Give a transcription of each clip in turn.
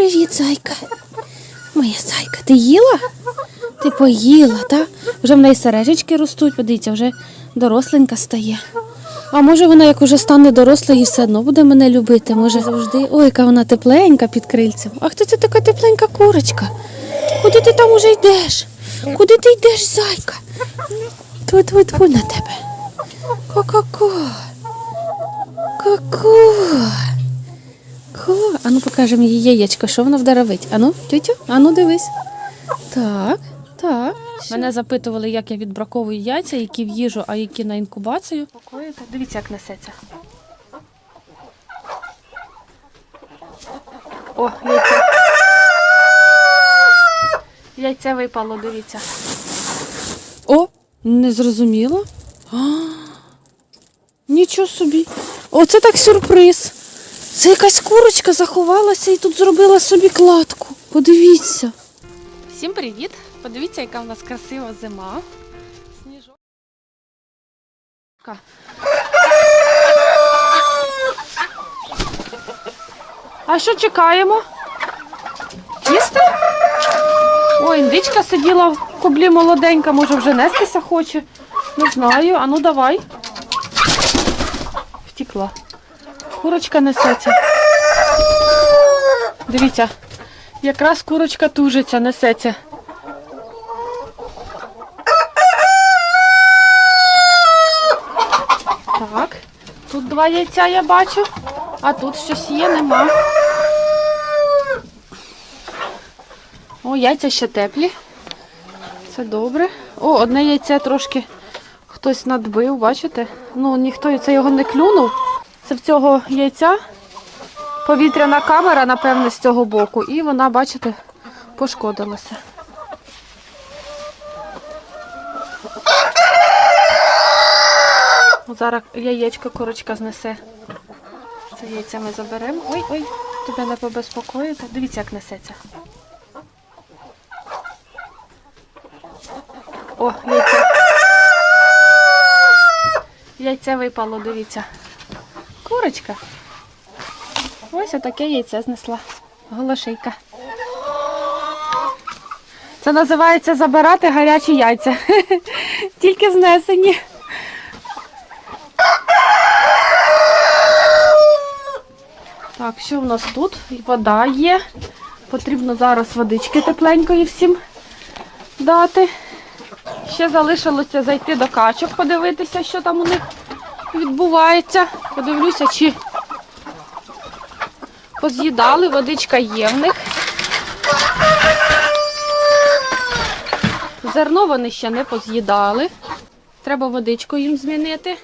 Привіт, зайка. Моя зайка, ти їла? Ти поїла, так? Вже в неї сережечки ростуть, подивіться, вже доросленька стає. А може вона, як уже стане дорослою, все одно буде мене любити. Може завжди. Ой, яка вона тепленька під крильцем. А хто це така тепленька курочка? Куди ти там уже йдеш? Куди ти йдеш, зайка? Тьфу, тьфу на тебе. Ко-ко-ко. Ко-ко. Ко. Ану покажемо її яєчко, що воно вдаровить. Ану, тютю, ану дивись. Так, так. Мене запитували, як я відбраковую яйця, які в їжу, а які на інкубацію. Дивіться, як несеться. О, яйце. Яйце випало, дивіться. О, не зрозуміло. Нічого собі. Оце так сюрприз. Це якась курочка заховалася і тут зробила собі кладку. Подивіться. Всім привіт! Подивіться, яка в нас красива зима. Сніжок. А що чекаємо? Їсти? Ой, індичка сиділа в кублі молоденька, може вже нестися хоче. Не знаю. А ну давай. Втікла. Курочка несеться. Дивіться, якраз курочка тужиться, несеться. Так, тут два яйця я бачу, а тут щось є, нема. О, яйця ще теплі. Це добре. О, одне яйце трошки хтось надбив, бачите? Ну, ніхто це його не клюнув. Це в цього яйця повітряна камера, напевне, з цього боку, і вона, бачите, пошкодилася. Зараз яєчко курочка знесе. Це яйце ми заберемо. Ой, ой, тебе не побезпокоїти. Дивіться, як несеться. О, яйце. Яйце випало, дивіться. Курочка. Ось отаке яйце знесла. Голошейка. Це називається забирати гарячі яйця. Тільки знесені. Так, що в нас тут? Вода є. Потрібно зараз водички тепленької всім дати. Ще залишилося зайти до качок, подивитися, що там у них відбувається. Подивлюся, чи поз'їдали, водичка є в них. Зерно вони ще не поз'їдали. Треба водичку їм змінити.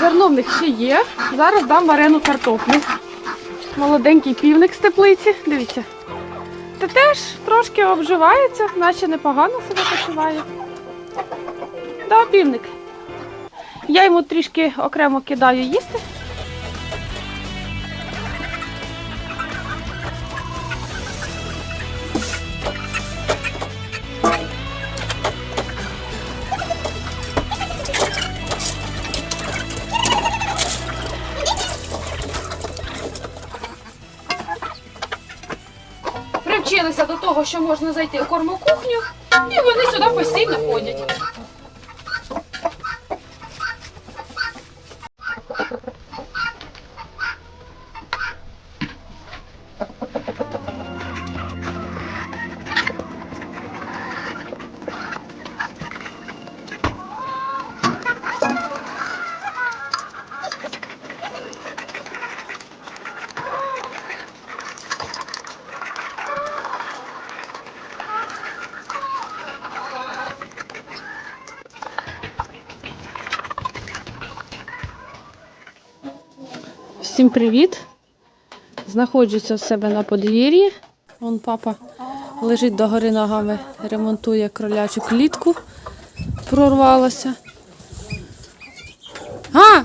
Зерно в них ще є. Зараз дам варену картоплю. Молоденький півник з теплиці. Дивіться. Та теж трошки обживається, наче непогано себе почуває. Да, півник. Я йому трішки окремо кидаю їсти. Привчилися до того, що можна зайти у кормокухню, і вони сюди постійно ходять. Всім привіт! Знаходжуся в себе на подвір'ї. Вон папа лежить догори ногами, ремонтує кролячу клітку. прорвалася. А,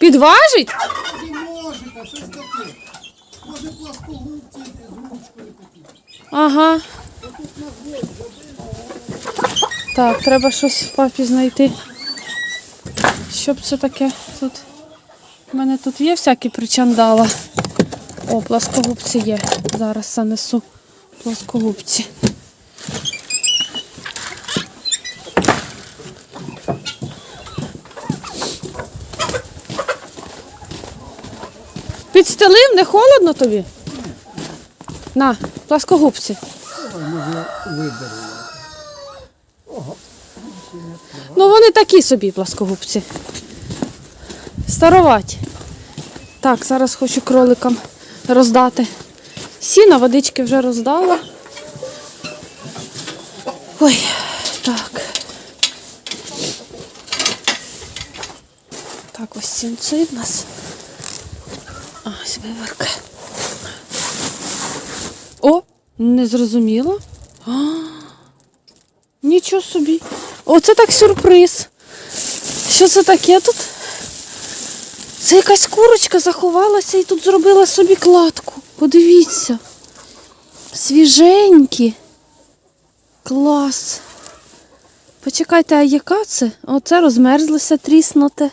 підважить? Може пласкогубці з ручкою такі. Ага. Так, треба щось папі знайти. Що б це таке тут? У мене тут є всякі причандала. О, пласкогубці є. Зараз занесу пласкогубці. Підстелив, не холодно тобі? На, пласкогубці. Ну вони такі собі пласкогубці. Староваті. Так, зараз хочу кроликам роздати. Сіна, водички вже роздала. Ой, так. Так, ось сінци в нас. Ось виверка. О, не зрозуміло. А, Нічого собі. Оце так сюрприз. Що це таке тут? Це якась курочка заховалася і тут зробила собі кладку. Подивіться. Свіженькі. Клас. Почекайте, а яка це? Оце розмерзлося тріснуте.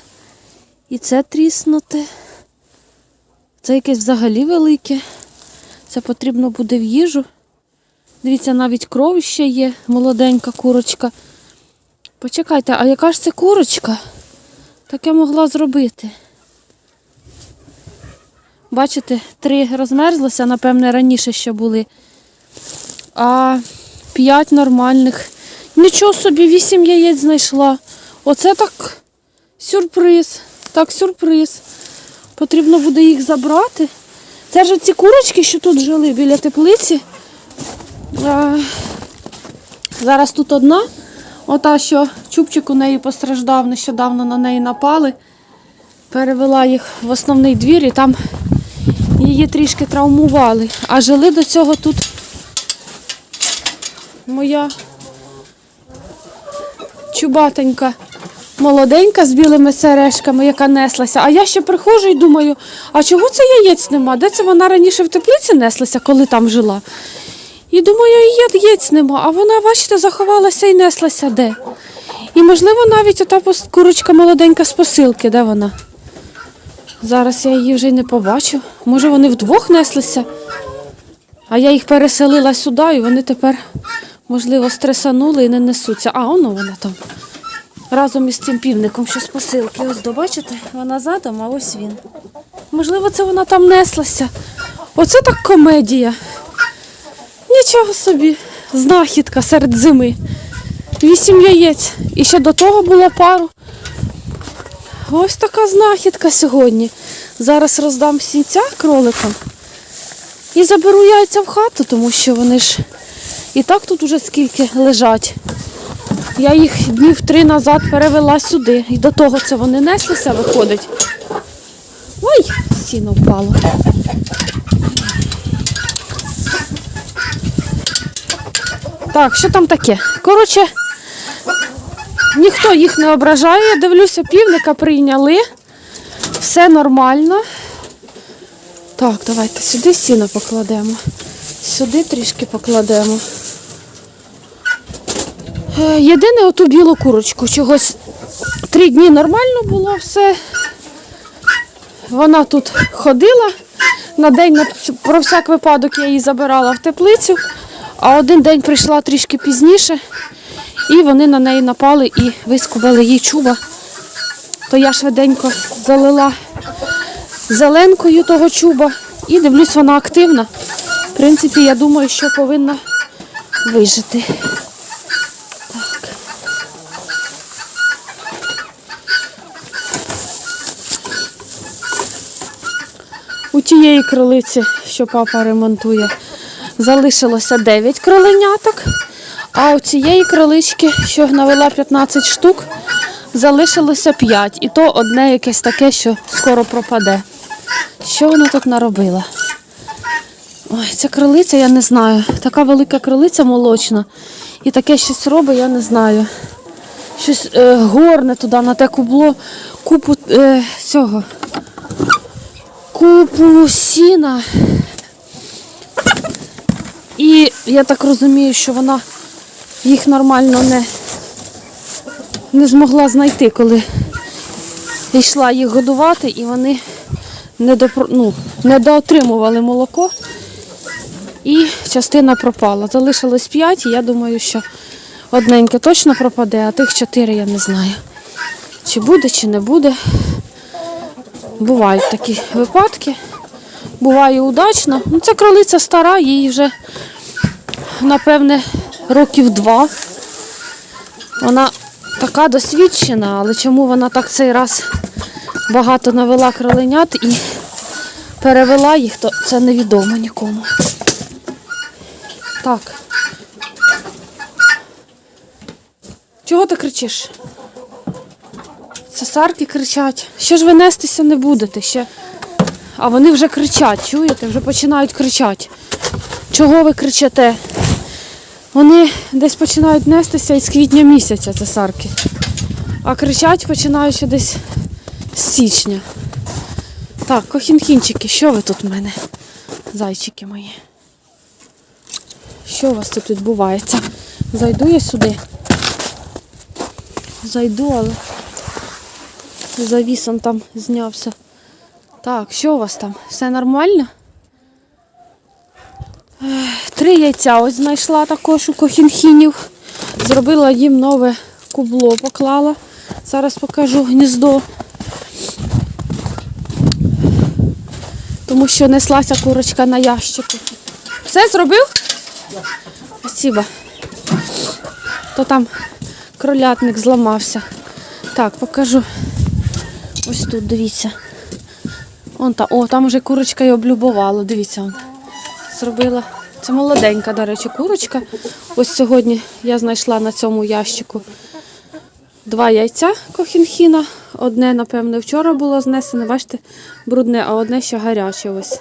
І це тріснуте. Це якесь взагалі велике. Це потрібно буде в їжу. Дивіться, навіть кров ще є, молоденька курочка. Почекайте, а яка ж це курочка? Таке могла зробити. Бачите, три розмерзлося, напевне, раніше ще були. А п'ять нормальних. Нічого собі, вісім яєць знайшла. Оце так сюрприз. Так, сюрприз. Потрібно буде їх забрати. Це ж ці курочки, що тут жили біля теплиці. А, зараз тут одна. Ота, що чубчик у неї постраждав, нещодавно на неї напали. Перевела їх в основний двір і там її трішки травмували. А жили до цього тут моя чубатенька, молоденька з білими сережками, яка неслася. А я ще приходжу і думаю, а чого це яєць нема? Де це вона раніше в теплиці неслася, коли там жила? І думаю, яєць нема, а вона, бачите, заховалася і неслася де. І, можливо, навіть ота курочка молоденька з посилки, де вона? Зараз я її вже й не побачу. Може, вони вдвох неслися, а я їх переселила сюди, і вони тепер, можливо, стресанули і не несуться. А, воно вона там. Разом із цим півником, що з посилки. Ось добачите, вона задом, а ось він. Можливо, це вона там неслася. Оце так комедія. Нічого собі, знахідка серед зими. Вісім яєць. І ще до того було пару. Ось така знахідка сьогодні. Зараз роздам сінця кроликам і заберу яйця в хату, тому що вони ж і так тут уже скільки лежать. Я їх днів три назад перевела сюди. І до того це вони неслися, виходить. Ой, сіно впало. Так, що там таке? Коротше, ніхто їх не ображає. Я дивлюся, півника прийняли. Все нормально. Так, давайте сюди сіно покладемо. Сюди трішки покладемо. Е, Єдине оту білу курочку. Чогось три дні нормально було все. Вона тут ходила. На день про всяк випадок я її забирала в теплицю, а один день прийшла трішки пізніше, і вони на неї напали і вискубали їй чуба. То я швиденько залила зеленкою того чуба і дивлюсь, вона активна. В принципі, я думаю, що повинна вижити. Так. У тієї кролиці, що папа ремонтує, залишилося 9 кроленяток, а у цієї кролички, що навела 15 штук, залишилося 5. І то одне якесь таке, що скоро пропаде. Що вона тут наробила? Ой, ця кролиця, я не знаю. Така велика кролиця молочна. і таке щось робить, я не знаю. Щось е, горне туди на те кубло, купу е, цього. Купу сіна. І я так розумію, що вона їх нормально не, не змогла знайти, коли йшла їх годувати, і вони не, допро, ну, не доотримували молоко. І частина пропала. Залишилось 5, і я думаю, що одненьке точно пропаде, а тих 4 я не знаю. Чи буде, чи не буде. Бувають такі випадки. Буває удачно. Ну, це кролиця стара, їй вже, напевне, років два. Вона така досвідчена, але чому вона так цей раз багато навела кроленят і перевела їх, то це невідомо нікому. Так. Чого ти кричиш? Цесарки кричать. Ще ж ви нестися не будете. Ще... А вони вже кричать, чуєте? Вже починають кричати. Чого ви кричите? Вони десь починають нестися із квітня місяця, цесарки. А кричать починають ще десь з січня. Так, кохінхінчики, що ви тут в мене? Зайчики мої. Що у вас тут відбувається? Зайду я сюди. Зайду, але завіс он там знявся. Так, що у вас там? Все нормально? Три яйця ось знайшла також у кохінхінів. Зробила їм нове кубло, поклала. Зараз покажу гніздо. Тому що неслася курочка на ящику. Все зробив? Спасибо. То там кролятник зламався. Так, покажу. Ось тут, дивіться. Вон та, о, там вже курочка і облюбувала. Дивіться, он. Зробила. Це молоденька, до речі, курочка. Ось сьогодні я знайшла на цьому ящику два яйця кохінхіна. Одне, напевне, вчора було знесене, бачите, брудне, а одне ще гаряче. Ось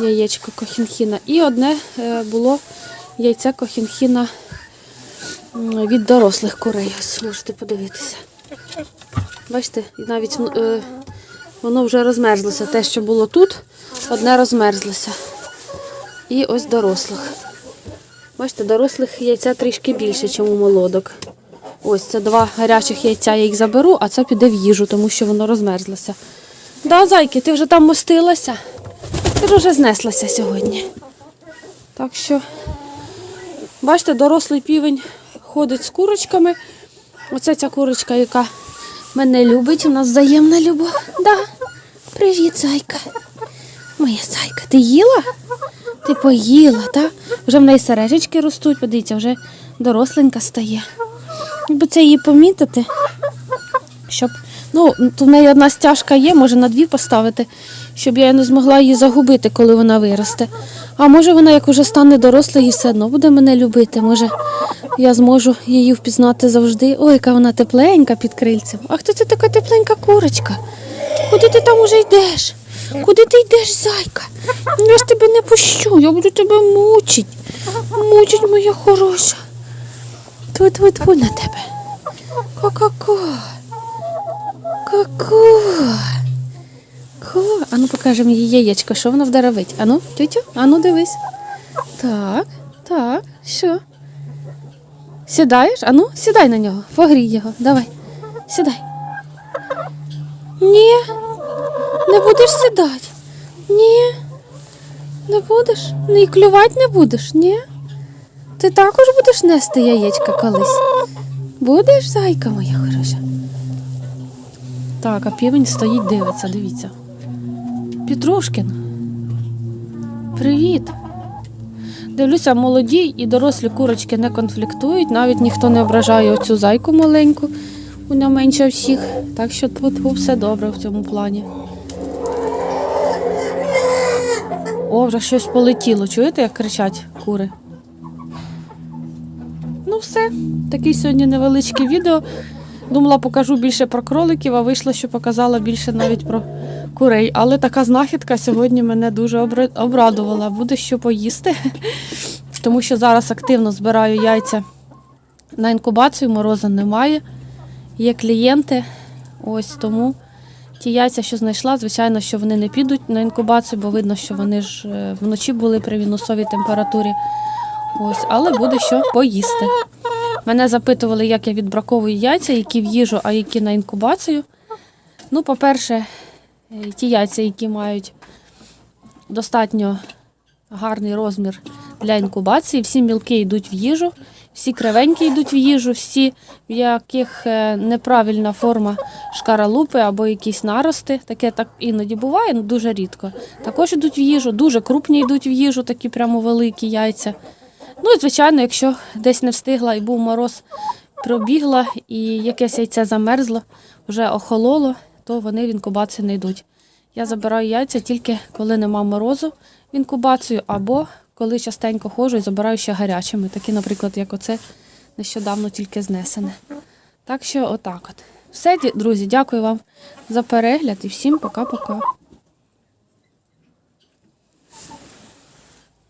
яєчко кохінхіна. І одне е, було яйце кохінхіна від дорослих курей. Ось можете подивитися. Бачите, навіть е, воно вже розмерзлося. Те, що було тут, одне розмерзлося. І ось дорослих. Бачите, дорослих яйця трішки більше, ніж у молодок. Ось це два гарячих яйця, я їх заберу, а це піде в їжу, тому що воно розмерзлося. Да, зайки, ти вже там мостилася? Ти вже знеслася сьогодні. Так що, бачите, дорослий півень ходить з курочками. Оце ця курочка, яка мене любить, у нас взаємна любов. Да. Привіт, зайка. Моя зайка, ти їла? Ти поїла, так? Вже в неї сережечки ростуть, подивіться, вже доросленька стає. Якби це її помітити, щоб. Ну, тут в неї одна стяжка є, може на дві поставити, щоб я не змогла її загубити, коли вона виросте. А може вона, як уже стане дорослою, і все одно буде мене любити. Може, я зможу її впізнати завжди. Ой, яка вона тепленька під крильцем. А хто це така тепленька курочка? Куди ти там уже йдеш? Куди ти йдеш, зайка? Я ж тебе не пущу, я буду тебе мучить. Мучить моя хороша. Тьфу-тьфу-тьфу на тебе. Ко-ко-ко. Ко-ко. Ко. Ану покажемо їй яєчко, що воно вдаровить. Ану, тютю, ану дивись. Так, так, що? Сідаєш? Ану, сідай на нього, погрій його. Давай. Сідай. Ні, не будеш сідати. Ні. Не будеш? Не клювати не будеш, ні? Ти також будеш нести яєчка колись. Будеш, зайка моя хороша? Так, а півень стоїть, дивиться, дивіться. Петрушкін. Привіт. Дивлюся, молоді і дорослі курочки не конфліктують, навіть ніхто не ображає оцю зайку маленьку, вона менша всіх. Так що тут все добре в цьому плані. О, вже щось полетіло. Чуєте, як кричать кури? Ну, все. Такий сьогодні невеличке відео. Думала, покажу більше про кроликів, а вийшло, що показала більше навіть про курей. Але така знахідка сьогодні мене дуже обрадувала. Буде що поїсти. тому що зараз активно збираю яйця на інкубацію, мороза немає. Є клієнти, ось тому ті яйця, що знайшла, звичайно, що вони не підуть на інкубацію, бо видно, що вони ж е, вночі були при мінусовій температурі. Ось, але буде що поїсти. Мене запитували, як я відбраковую яйця, які в їжу, а які на інкубацію. Ну, по-перше, е, ті яйця, які мають достатньо гарний розмір для інкубації, всі мілки йдуть в їжу, всі кривенькі йдуть в їжу, всі, в яких е, неправильна форма шкаралупи або якісь нарости. Таке так іноді буває, але дуже рідко. Також йдуть в їжу, дуже крупні йдуть в їжу, такі прямо великі яйця. Ну і звичайно, якщо десь не встигла і був мороз, пробігла і якесь яйце замерзло, вже охололо, то вони в інкубацію не йдуть. Я забираю яйця тільки коли нема морозу в інкубацію, або коли частенько ходжу і забираю ще гарячими, такі, наприклад, як оце нещодавно тільки знесене. Так що, отак от. Все, друзі, дякую вам за перегляд і всім пока-пока.